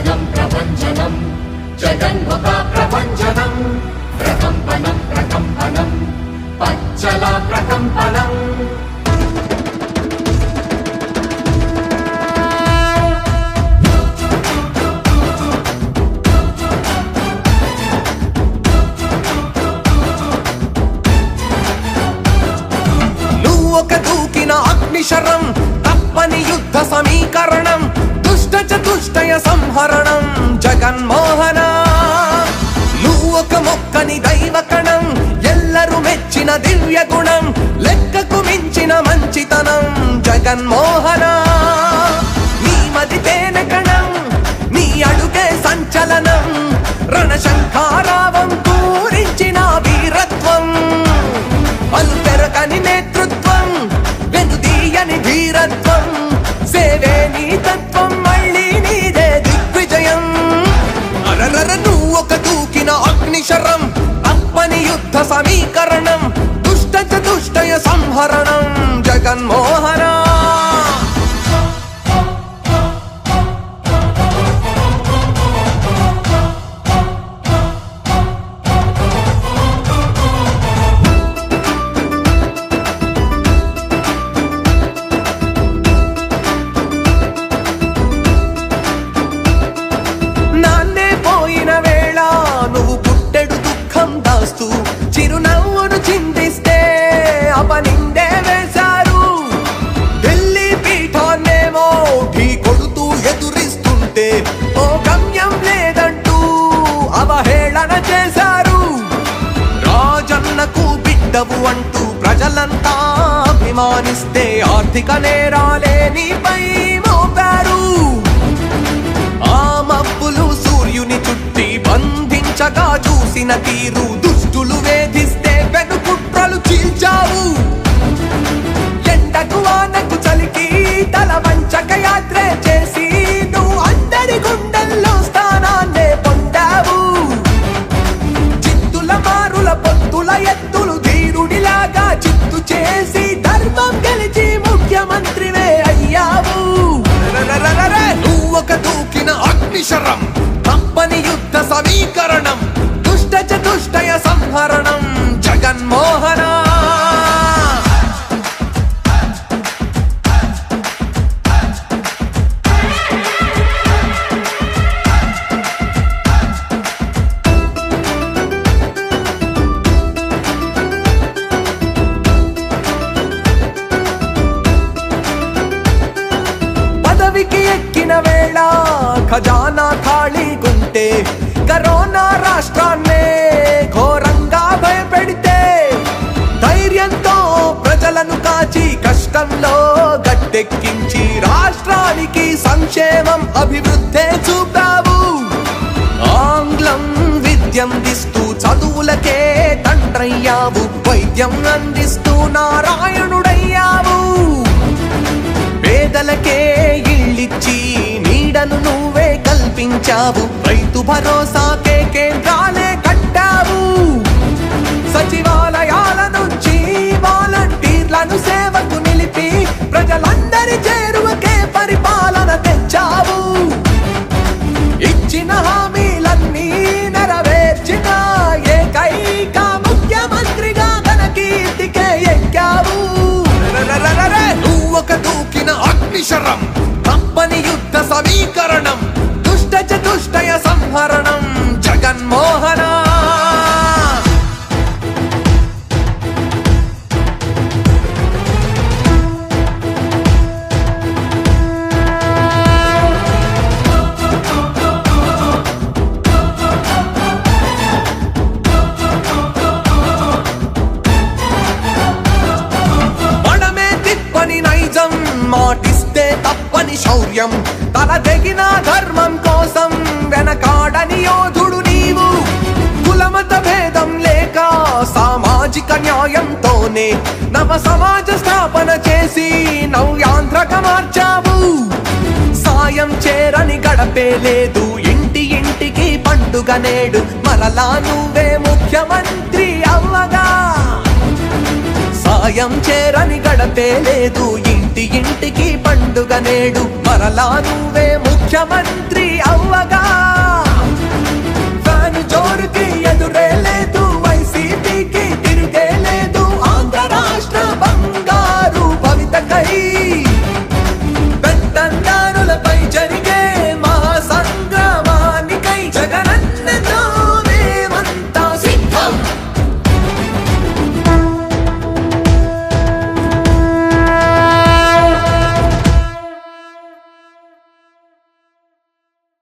జగం ప్రభంజనం జగన్ముఖ ప్రభంజనం ప్రకంపనం ప్రకంపనం. పచ్చల ప్రకంపనం. నువ్వు మించిన దివ్య గుణం లెక్కకు మించిన మంచితనం జగన్మోహన. నీ మది తేనె కణం నీ అడుగే సంచలనం రణశంఖారావం పూరించిన వీరత్వం. అలు పెరగని నేతృత్వం వెనుదీయని ధీరత్వం సేవే నీ తత్వం. ఉండవు అంటూ ప్రజలంతా అభిమానిస్తే ఆర్థిక నేరాలే నీపై మోపారు. ఆ మబ్బులు సూర్యుని చుట్టి బంధించగా చూసిన తీరు దుష్టులు వేధిస్తే వెనుకుట్రలు చీల్చావు. ఎండకు వానకు చలికి తల వంచక యాత్రే చేసి నువ్వు అందరి గుండెల్లో స్థానాన్నే పొందావు. చిత్తుల మారుల పొత్తుల ఎత్తు దూకిన అగ్నిశరం యుద్ధ సమీకరణం. దుష్ట చతుష్టయ సంహరణం. ఖజానా ఖాళీగుంటే కరోనా రాష్ట్రాన్నే ఘోరంగా భయపెడితే ధైర్యంతో ప్రజలను కాచి కష్టంలో గట్టెక్కించి రాష్ట్రానికి సంక్షేమం అభివృద్ధే చూపావు. ఆంగ్లం విద్యం దిస్తూ చదువులకే తండ్రయ్యావు వైద్యం అందిస్తూ నారాయణుడు తెచ్చావు రైతు భరోసాకే కేంద్రాలే కట్టావు. సచివాలయాల నుంచి వాలంటీర్లను సేవకు నిలిపి ప్రజలందరి చేరువకే పరిపాలన తెచ్చావు. ఇచ్చిన హామీలన్నీ నెరవేర్చిన ఏకైక ముఖ్యమంత్రిగా తన కీర్తికే ఎక్కావు. రరరరరరే, ఒక దూకిన అగ్నిశరం తప్పని యుద్ధ సమీకరణం చతుష్టయ జగన్మోహన? మాటిస్తే తప్పని శౌర్యం. తల తెగిన ధర్మం సామాజిక న్యాయంతోనే నవ సమాజ స్థాపన చేసి నవ్యాంధ్రక మార్చావు. సాయం చేరని గడపే లేదు ఇంటి ఇంటికి పండుగ నేడు మరలా నువ్వే ముఖ్యమంత్రి అవ్వగా. సాయం చేరని గడపే లేదు ఇంటి ఇంటికి పండుగ నేడు మరలా నువ్వే ముఖ్యమంత్రి